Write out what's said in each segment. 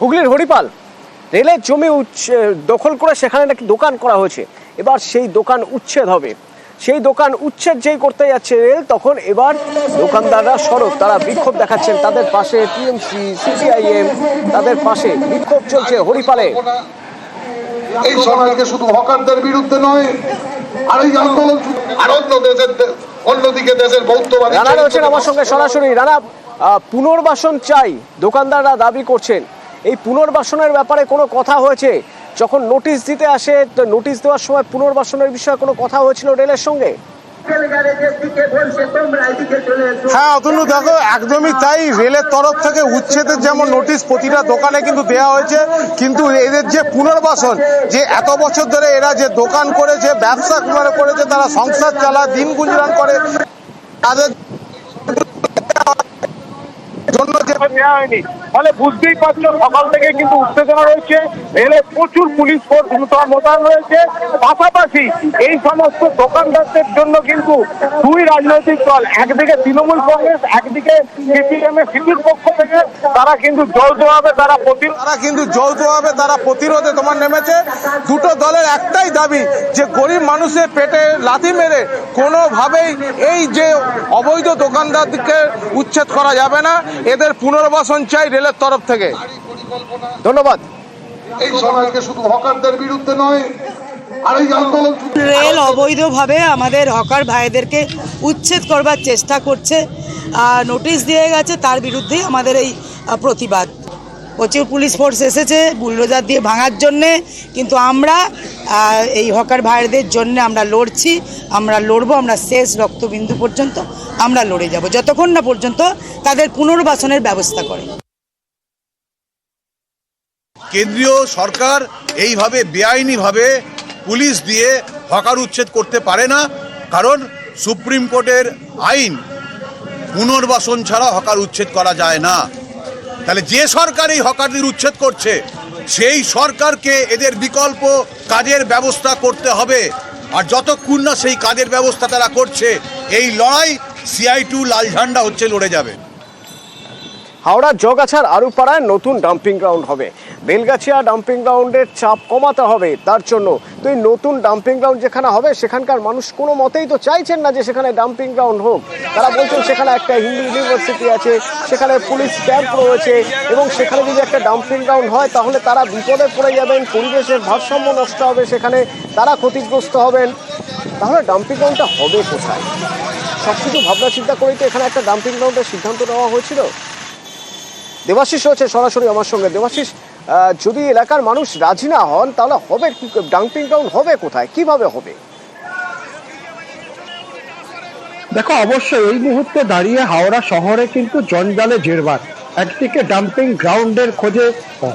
হুগলির হরিপাল রেলের জমি উচ্ছ- দখল করে সেখানে নাকি দোকান করা হয়েছে। এবার সেই দোকান উচ্ছেদ হবে। সেই দোকান উচ্ছেদ যেই করতে যাচ্ছে রেল তখন এবার দোকানদাররা সড়ক তারা বিক্ষোভ দেখাচ্ছেন। তাদের পাশে টিএমসি সিপিআইএম তাদের পাশে বিক্ষোভ চলছে হরিপালে। এই সরকারকে শুধু হকারদের বিরুদ্ধে নয় আর এই আন্দোলন আর অন্য দেশের অন্যদিকে দেশের বৌদ্ধবাদী রানা রয়েছেন আমার সঙ্গে সরাসরি। রানা পুনর্বাসন চাই। দোকানদাররা দাবি করছেন। এই পুনর্বাসনের ব্যাপারে কোনো কথা হয়েছে? যখন নোটিশ দিতে আসে নোটিশ দেওয়ার সময় পুনর্বাসনের বিষয়ে কোনো কথা হয়েছিল রেলের সঙ্গে? হ্যাঁ অতনু দেখো, একদমই তাই। রেলের তরফ থেকে উচ্ছেদের যেমন নোটিশ প্রতিটা দোকানে কিন্তু দেওয়া হয়েছে, কিন্তু এদের যে পুনর্বাসন, যে এত বছর ধরে এরা যে দোকান করেছে, ব্যবসা করেছে, তারা সংসার চালায়, দিন গুজরান করে, তাদের জন্য যে দেওয়া হয়নি। ফলে বুঝতেই পারছ, সকাল থেকে কিন্তু উত্তেজনা রয়েছে। প্রচুর পুলিশ ফোর্স মোতায়েন রয়েছে। পাশাপাশি এই সমস্ত দোকানদারদের জন্য কিন্তু দুই রাজনৈতিক দল, একদিকে তৃণমূল কংগ্রেস, একদিকে সিপিএম এর সিপির পক্ষ থেকে তারা কিন্তু যৌথভাবে তারা তারা কিন্তু যৌথভাবে তারা প্রতিরোধে তোমার নেমেছে। দুটো দলের একটাই দাবি যে গরিব মানুষের পেটে লাথি মেরে কোনোভাবেই এই যে অবৈধ দোকানদারকে উচ্ছেদ করা যাবে না। এদের পুনর্বাসন চাই রেলের তরফ থেকে। ধন্যবাদ। এই সরকারকে শুধু হকারদের বিরুদ্ধে নয় আর এই আন্দোলন শুধু- রেল অবৈধভাবে আমাদের হকার ভাইদেরকে উচ্ছেদ করবার চেষ্টা করছে আর নোটিশ দিয়ে গেছে তার বিরুদ্ধেই আমাদের এই প্রতিবাদ। প্রচুর পুলিশ ফোর্স এসেছে বুলডোজার দিয়ে ভাঙার জন্যে কিন্তু আমরা এই হকার ভাইদের জন্য আমরা লড়ছি আমরা লড়বো আমরা শেষ রক্তবিন্দু পর্যন্ত। আমরা লড়ে যাব। যতক্ষণ না পর্যন্ত তাদের পুনর্বাসনের ব্যবস্থা করে। কেন্দ্রীয় সরকার এইভাবে বেআইনিভাবে পুলিশ দিয়ে হকার উচ্ছেদ করতে পারে না, কারণ সুপ্রিম কোর্টের আইন পুনর্বাসন ছাড়া হকার উচ্ছেদ করা যায় না। তাহলে যে সরকার এই হকারদের উচ্ছেদ করছে, সেই সরকারকে এদের বিকল্প কাজের ব্যবস্থা করতে হবে। আর যতক্ষণ না সেই কাজের ব্যবস্থা তারা করছে, এই লড়াই সিআই টু লাল ঝান্ডা হচ্ছে, লড়ে যাবে। হাওড়া জগাছার আরুপাড়ায় নতুন ডাম্পিং গ্রাউন্ড হবে। বেলগাছিয়া ডাম্পিং গ্রাউন্ডের চাপ কমাতে হবে তার জন্য। তো এই নতুন ডাম্পিং গ্রাউন্ড যেখানে হবে, সেখানকার মানুষ কোনো মতেই তো চাইছেন না যে সেখানে ডাম্পিং গ্রাউন্ড হোক। তারা বলছেন সেখানে একটা হিন্দু ইউনিভার্সিটি আছে, সেখানে পুলিশ ক্যাম্প রয়েছে এবং সেখানে যদি একটা ডাম্পিং গ্রাউন্ড হয়, তাহলে তারা বিপদে পড়ে যাবেন, পরিবেশের ভারসাম্য নষ্ট হবে সেখানে, তারা ক্ষতিগ্রস্ত হবেন। তাহলে ডাম্পিং গ্রাউন্ডটা হবে কোথায়? সব কিছু ভাবনা চিন্তা করেই তো এখানে একটা ডাম্পিং গ্রাউন্ডের সিদ্ধান্ত নেওয়া হয়েছিল। দেবাশিস রয়েছে সরাসরি আমার সঙ্গে। দেবাশিস যদি এলাকার মানুষ রাজি না হন, তাহলে হবে ডাম্পিং গ্রাউন্ড হবে কোথায়? কীভাবে হবে? দেখো, অবশ্যই এই মুহূর্তে দাঁড়িয়ে হাওড়া শহরে কিন্তু জঞ্জালে জেরবার। একদিকে ডাম্পিং গ্রাউন্ডের খোঁজে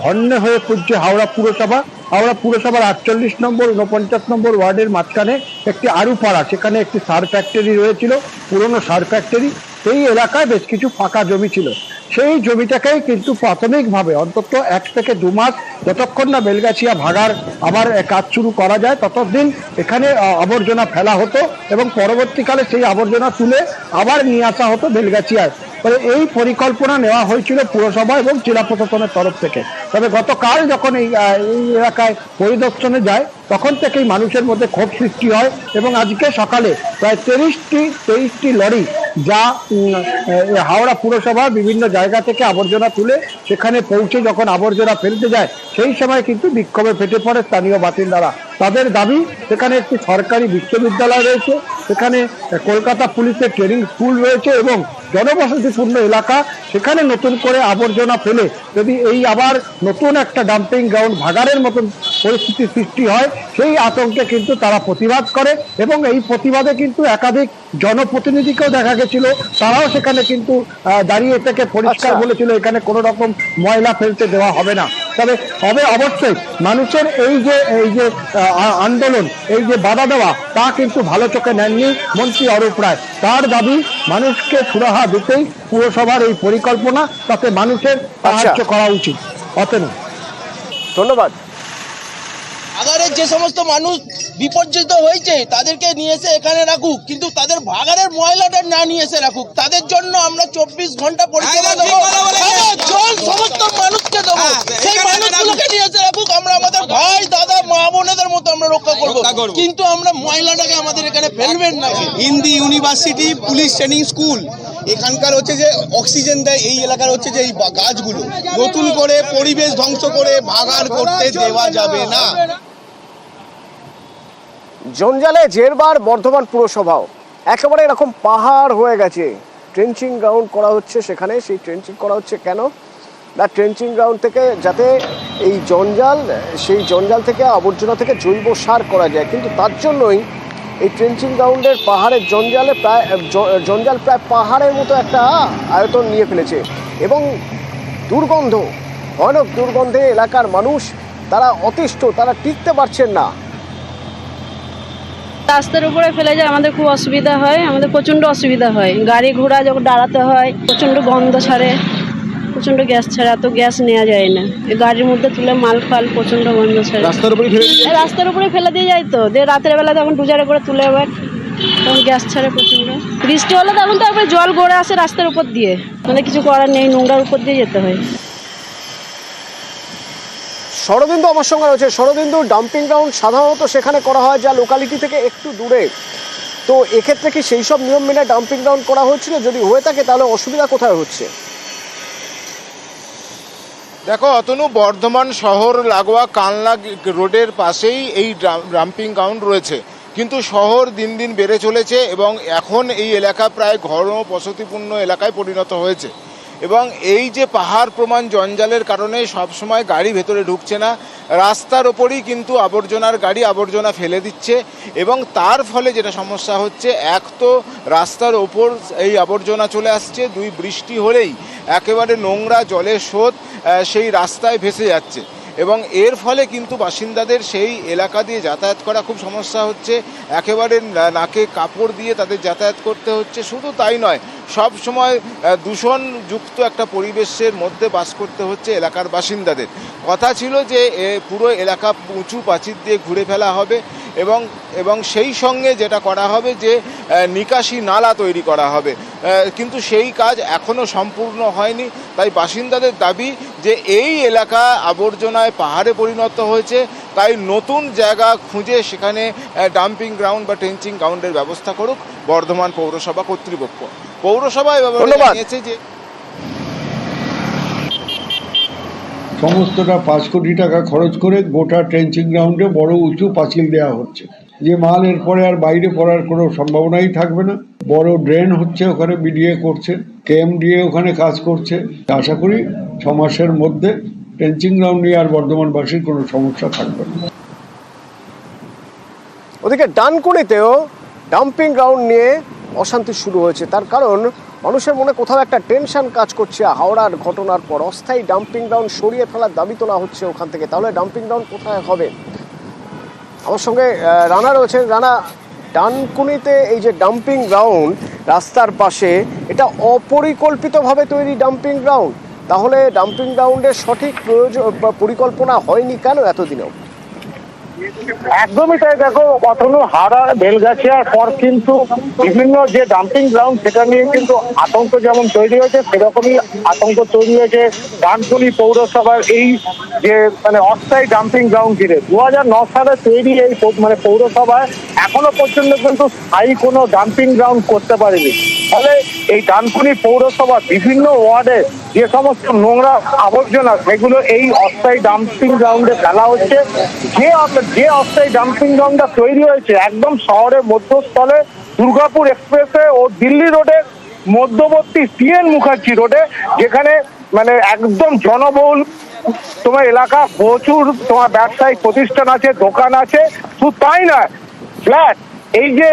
হন্যে হয়ে খুঁজছে হাওড়া পুরসভা। হাওড়া পুরসভার আটচল্লিশ নম্বর উনপঞ্চাশ নম্বর ওয়ার্ডের মাঝখানে একটি আরুপাড়া, সেখানে একটি সার ফ্যাক্টরি রয়েছিল, পুরনো সার ফ্যাক্টরি সেই এলাকায় বেশ কিছু ফাঁকা জমি ছিল। সেই জমিটাকেই কিন্তু প্রাথমিকভাবে অন্তত এক থেকে দু মাস যতক্ষণ না বেলগাছিয়া ভাগার আবার কাজ শুরু করা যায়, ততদিন এখানে আবর্জনা ফেলা হতো এবং পরবর্তীকালে সেই আবর্জনা তুলে আবার নিয়ে আসা হতো বেলগাছিয়ায়। ফলে এই পরিকল্পনা নেওয়া হয়েছিল পুরসভা এবং জেলা প্রশাসনের তরফ থেকে। তবে গতকাল যখন এই এই এলাকায় পরিদর্শনে যায়, তখন থেকেই মানুষের মধ্যে ক্ষোভ সৃষ্টি হয় এবং আজকে সকালে প্রায় তেইশটি তেইশটি লরি যা হাওড়া পুরসভা বিভিন্ন জায়গা থেকে আবর্জনা তুলে সেখানে পৌঁছে যখন আবর্জনা ফেলতে যায়, সেই সময় কিন্তু বিক্ষোভে ফেটে পড়ে স্থানীয় বাসিন্দারা। তাদের দাবি সেখানে একটি সরকারি বিশ্ববিদ্যালয় রয়েছে সেখানে কলকাতা পুলিশের ট্রেনিং স্কুল রয়েছে এবং জনবসতিপূর্ণ এলাকা সেখানে নতুন করে আবর্জনা ফেলে। যদি এই আবার নতুন একটা ডাম্পিং গ্রাউন্ড ভাগাড়ের মতন পরিস্থিতি সৃষ্টি হয় সেই আতঙ্কে কিন্তু তারা প্রতিবাদ করে এবং এই প্রতিবাদে কিন্তু একাধিক জনপ্রতিনিধিকেও দেখা গেছিল। তারাও সেখানে কিন্তু দাঁড়িয়ে থেকে পরিষ্কার আচ্ছা। বলেছিল এখানে কোনো রকম ময়লা ফেলতে দেওয়া হবে না। তবে তবে অবশ্যই। মানুষের এই যে এই যে আন্দোলন এই যে বাধা দেওয়া তা কিন্তু ভালো চোখে নেননি মন্ত্রী অরূপ রায়। তার দাবি মানুষকে সুরাহা দিতেই পুরসভার এই পরিকল্পনা তাতে মানুষের সাহায্য করা উচিত। অতএব ধন্যবাদ। ভাগাড়ের যে সমস্ত মানুষ বিপর্যস্ত হয়েছে তাদেরকে নিয়ে এসে এখানে রাখুক। কিন্তু তাদের ভাগাড়ের ময়লাটা না নিয়ে এসে রাখুক। তাদের জন্য আমরা চব্বিশ ঘণ্টা পরিষেবা দেবো। জল সমস্ত মানুষকে দেবো। সেই মানুষগুলোকে নিয়ে এসে রাখুক। আমরা আমাদের ভাই দাদা মা বোনেদের মতো আমরা রক্ষা করব। কিন্তু আমরা মহিলাটাকে আমাদের এখানে ফেলবেন না। Hindi university police training school এখানকার হচ্ছে যে অক্সিজেন দেয় এই এলাকার হচ্ছে যে এই গাছগুলো। নতুন করে পরিবেশ ধ্বংস করে ভাগার করতে দেওয়া যাবে না। জঞ্জালে জেরবার বর্ধমান পুরসভাও। একেবারে এরকম পাহাড় হয়ে গেছে। ট্রেঞ্চিং গ্রাউন্ড করা হচ্ছে সেখানে। সেই ট্রেঞ্চিং করা হচ্ছে কেন? না ট্রেঞ্চিং গ্রাউন্ড থেকে যাতে এই জঞ্জাল, সেই জঞ্জাল থেকে আবর্জনা থেকে জৈব সার করা যায়। কিন্তু তার জন্যই এই ট্রেঞ্চিং গ্রাউন্ডের পাহাড়ের জঞ্জালে প্রায় জঞ্জাল প্রায় পাহাড়ের মতো একটা আয়তন নিয়ে ফেলেছে। এবং দুর্গন্ধ, ভয়ানক দুর্গন্ধে এলাকার মানুষ, তারা অতিষ্ঠ, তারা টিকতে পারছেন না। রাস্তার উপরে ফেলে যায় আমাদের খুব অসুবিধা হয় আমাদের প্রচণ্ড অসুবিধা হয়। গাড়ি ঘোড়া যখন দাঁড়াতে হয় প্রচণ্ড গন্ধ ছাড়ে প্রচণ্ড গ্যাস ছাড়ে এত গ্যাস নেওয়া যায় না। এই গাড়ির মধ্যে তুলে মাল ফাল প্রচণ্ড গন্ধ ছাড়ে। রাস্তার উপরে ফেলে রাস্তার উপরে ফেলে দিয়ে যায় তো দিয়ে রাতের বেলা তখন ডুজারে করে তুলে আবার তখন গ্যাস ছাড়ে প্রচণ্ড। বৃষ্টি হলে তখন তারপরে জল গড়ে আসে রাস্তার উপর দিয়ে মানে কিছু করার নেই নোংরার উপর দিয়ে যেতে হয়। শরদিন্দু আমার সঙ্গে রয়েছে। শরদিন্দু ডাম্পিং গ্রাউন্ড সাধারণত সেখানে করা হয় যা লোকালিটি থেকে একটু দূরে। তো এক্ষেত্রে কি সেই সব নিয়ম মেনে ডাম্পিং গ্রাউন্ড করা হচ্ছিল যদি হয়ে থাকে তাহলে অসুবিধা কোথায় হচ্ছে? দেখো, অতনু, বর্ধমান শহর, লাগোয়া কানলা রোডের পাশেই এই ডাম্পিং গ্রাউন্ড রয়েছে। কিন্তু শহর দিন দিন বেড়ে চলেছে এবং এখন এই এলাকা প্রায় ঘন বসতিপূর্ণ এলাকায় পরিণত হয়েছে। এবং এই যে পাহাড় প্রমাণ জঞ্জালের কারণে সবসময় গাড়ি ভেতরে ঢুকছে না, রাস্তার ওপরই কিন্তু আবর্জনার গাড়ি আবর্জনা ফেলে দিচ্ছে এবং তার ফলে যেটা সমস্যা হচ্ছে, এক তো রাস্তার ওপর এই আবর্জনা চলে আসছে, দুই বৃষ্টি হলেই একেবারে নোংরা জলের স্রোত সেই রাস্তায় ভেসে যাচ্ছে এবং এর ফলে কিন্তু বাসিন্দাদের সেই এলাকা দিয়ে যাতায়াত করা খুব সমস্যা হচ্ছে, একেবারে নাকে কাপড় দিয়ে তাদের যাতায়াত করতে হচ্ছে, শুধু তাই নয় সব সময় দূষণযুক্ত একটা পরিবেশের মধ্যে বাস করতে হচ্ছে এলাকার বাসিন্দাদের। কথা ছিল যে পুরো এলাকা উঁচু প্রাচীর দিয়ে ঘুরে ফেলা হবে এবং এবং সেই সঙ্গে যেটা করা হবে যে নিকাশি নালা তৈরি করা হবে। কিন্তু সেই কাজ এখনও সম্পূর্ণ হয়নি। তাই বাসিন্দাদের দাবি যে, এই এলাকা আবর্জনায় পাহাড়ে পরিণত হয়েছে। তাই নতুন জায়গা খুঁজে সেখানে ডাম্পিং গ্রাউন্ড বা ট্রেঞ্চিং গ্রাউন্ডের ব্যবস্থা করুক বর্ধমান পৌরসভা কর্তৃপক্ষ। পৌরসভা এ ব্যাপারে জানিয়েছে যে সমস্তটা পাঁচ কোটি টাকা খরচ করে গোটা ট্রেঞ্চিং গ্রাউন্ডে বড় উঁচু পাঁচিল দেওয়া হচ্ছে। যে মাল এরপরে আর বাইরে পড়ার কোনো সম্ভাবনাই থাকবে না। বড় ড্রেন হচ্ছে ওখানে বিডিএ করছে কেএমডিএ ওখানে কাজ করছে। আশা করি ছ মাসের মধ্যে ট্রেঞ্চিং গ্রাউন্ড নিয়ে আর বর্ধমানবাসীর কোনো সমস্যা থাকবে না। ওদিকে ডানকুনিতেও ডাম্পিং গ্রাউন্ড নিয়ে অশান্তি শুরু হয়েছে। তার কারণ, মানুষের মনে কোথাও একটা টেনশন কাজ করছে। হাওড়ার ঘটনার পর অস্থায়ী ডাম্পিং গ্রাউন্ড সরিয়ে ফেলার দাবি তোলা হচ্ছে ওখান থেকে। তাহলে ডাম্পিং গ্রাউন্ড কোথায় হবে? আমার সঙ্গে রানা রয়েছেন। রানা, ডানকুনিতে এই যে ডাম্পিং গ্রাউন্ড রাস্তার পাশে এটা অপরিকল্পিতভাবে তৈরি ডাম্পিং গ্রাউন্ড তাহলে ডাম্পিং গ্রাউন্ডের সঠিক প্রয়োজন পরিকল্পনা হয়নি কেন এতদিনেও? একদমই তাই দেখো অতনু হাওড়া বেলগাছিয়ার পর কিন্তু বিভিন্ন যে ডাম্পিং গ্রাউন্ড, সেটা নিয়ে কিন্তু আতঙ্ক যেমন তৈরি হয়েছে, সেরকমই আতঙ্ক তৈরি হয়েছে ডানকুনি পৌরসভার এই যে মানে অস্থায়ী ডাম্পিং গ্রাউন্ড ঘিরে। দু হাজার ন সালে তৈরি এই মানে পৌরসভায় এখনও পর্যন্ত কিন্তু স্থায়ী কোনো ডাম্পিং গ্রাউন্ড করতে পারেনি। ফলে এই ডানকুনি পৌরসভা বিভিন্ন ওয়ার্ডে যে সমস্ত নোংরা আবর্জনা, সেগুলো এই অস্থায়ী ডাম্পিং গ্রাউন্ডে ফেলা হচ্ছে। যে যে অস্থায়ী ডাম্পিং গ্রাউন্ডটা তৈরি হয়েছে একদম শহরের মধ্যস্থলে দুর্গাপুর এক্সপ্রেসে ও দিল্লি রোডে, মধ্যবর্তী সিএন মুখার্জি রোডে, যেখানে মানে একদম জনবহুল তোমার এলাকা, প্রচুর তোমার ব্যবসায়িক প্রতিষ্ঠান আছে, দোকান আছে। শুধু তাই নয়, ফ্ল্যাট এই যে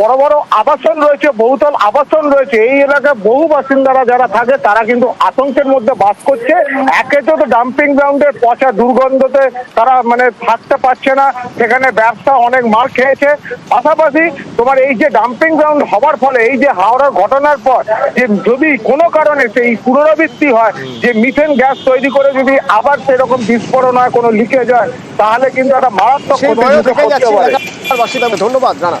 বড় বড় আবাসন রয়েছে বহুতল আবাসন রয়েছে এই এলাকায় বহু বাসিন্দারা যারা থাকে তারা কিন্তু আতঙ্কের মধ্যে বাস করছে। একে তো ডাম্পিং গ্রাউন্ডের পচা দুর্গন্ধতে তারা মানে থাকতে পারছে না সেখানে ব্যবসা অনেক মার খেয়েছে। পাশাপাশি তোমার এই যে ডাম্পিং গ্রাউন্ড হবার ফলে এই যে হাওড়ার ঘটনার পর যে যদি কোনো কারণে সেই পুনরাবৃত্তি হয় যে মিথেন গ্যাস তৈরি করে যদি আবার সেরকম বিস্ফোরণ হয় কোনো লিকেজ হয় তাহলে কিন্তু একটা মারাত্মক ধন্যবাদ ক্ষতির ভয়ও মুখে দেখা পড়তে যাচ্ছে পারে। এলাকার বাসিন্দাকে ধন্যবাদ রানা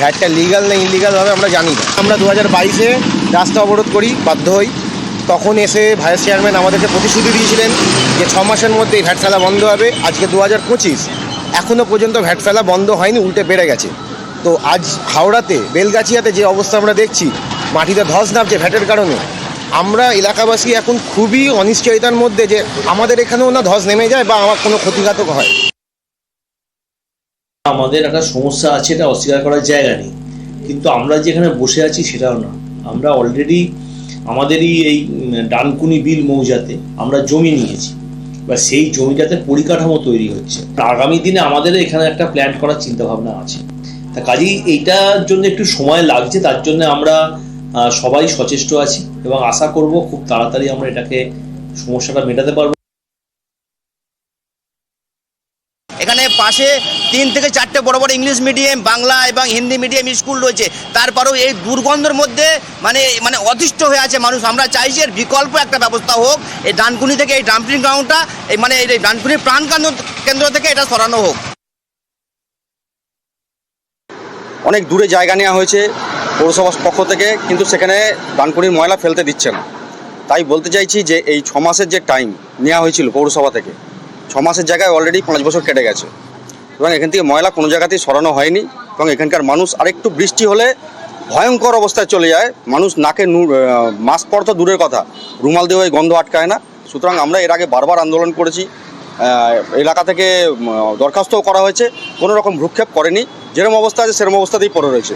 ঘাটটা লিগাল না ইলিগাল ভাবে আমরা জানি না। আমরা দু হাজার বাইশে রাস্তা অবরোধ করি, বাধ্য হই। তখন এসে ভাইস চেয়ারম্যান আমাদেরকে প্রতিশ্রুতি দিয়েছিলেন যে ছ মাসের মধ্যে এই ফেলা বন্ধ হবে। আজকে দু হাজার পঁচিশ এখনও পর্যন্ত ভ্যাট ফেলা বন্ধ হয়নি, উল্টে বেড়ে গেছে। তো আজ হাওড়াতে, বেলগাছিয়াতে যে অবস্থা আমরা দেখছি, মাটিতে ধস নামছে ভ্যাটের কারণে, আমরা এলাকাবাসী এখন খুবই অনিশ্চয়তার মধ্যে যে আমাদের এখানেও না ধস নেমে যায় বা আমার কোনো ক্ষতিঘাতক হয়। আমাদের একটা সমস্যা আছে, এটা অস্বীকার করার জায়গা নেই। কিন্তু আমরা যেখানে বসে আছি সেটাও না। আমরা অলরেডি আমাদেরই এই ডানকুনি বিল মৌজাতে আমরা জমি নিয়েছি। বা সেই জমিটাতে পরিকাঠামো তৈরি হচ্ছে। আগামী দিনে আমাদের এখানে একটা প্ল্যান করার চিন্তা ভাবনা আছে। তা কাজেই এইটার জন্য একটু সময় লাগছে, তার জন্য আমরা সবাই সচেষ্ট আছি এবং আশা করব খুব তাড়াতাড়ি আমরা এটাকে সমস্যাটা মেটাতে পারব এখানে পাশে তিন থেকে চারটে বড় বড় ইংলিশ মিডিয়াম, বাংলা এবং হিন্দি মিডিয়াম স্কুল রয়েছে। তারপরেও এই দুর্গন্ধের মধ্যে মানে মানে অতিষ্ঠ হয়ে আছে মানুষ। আমরা চাইছি এর বিকল্প একটা ব্যবস্থা হোক। এই ডানকুনি থেকে এই ডাম্পিং গ্রাউন্ডটা এই মানে এই ডানকুনির প্রাণ কেন্দ্র- থেকে এটা সরানো হোক। অনেক দূরে জায়গা নেওয়া হয়েছে পৌরসভার পক্ষ থেকে, কিন্তু সেখানে ডানকুনির ময়লা ফেলতে দিচ্ছে না। তাই বলতে চাইছি যে এই ছ মাসের যে টাইম নেওয়া হয়েছিল পৌরসভা থেকে, ছ মাসের জায়গায় অলরেডি পাঁচ বছর কেটে গেছে। এবং এখান থেকে ময়লা কোনো জায়গাতেই সরানো হয়নি এবং এখানকার মানুষ আরেকটু বৃষ্টি হলে ভয়ঙ্কর অবস্থায় চলে যায়। মানুষ নাকে মাস্ক পর তো দূরের কথা, রুমাল দিয়ে গন্ধ আটকায় না। সুতরাং আমরা এর আগে বারবার আন্দোলন করেছি। এলাকা থেকে দরখাস্তও করা হয়েছে, কোনো রকম ভ্রুক্ষেপ করেনি। যেরকম অবস্থা আছে সেরকম অবস্থাতেই পড়ে রয়েছে।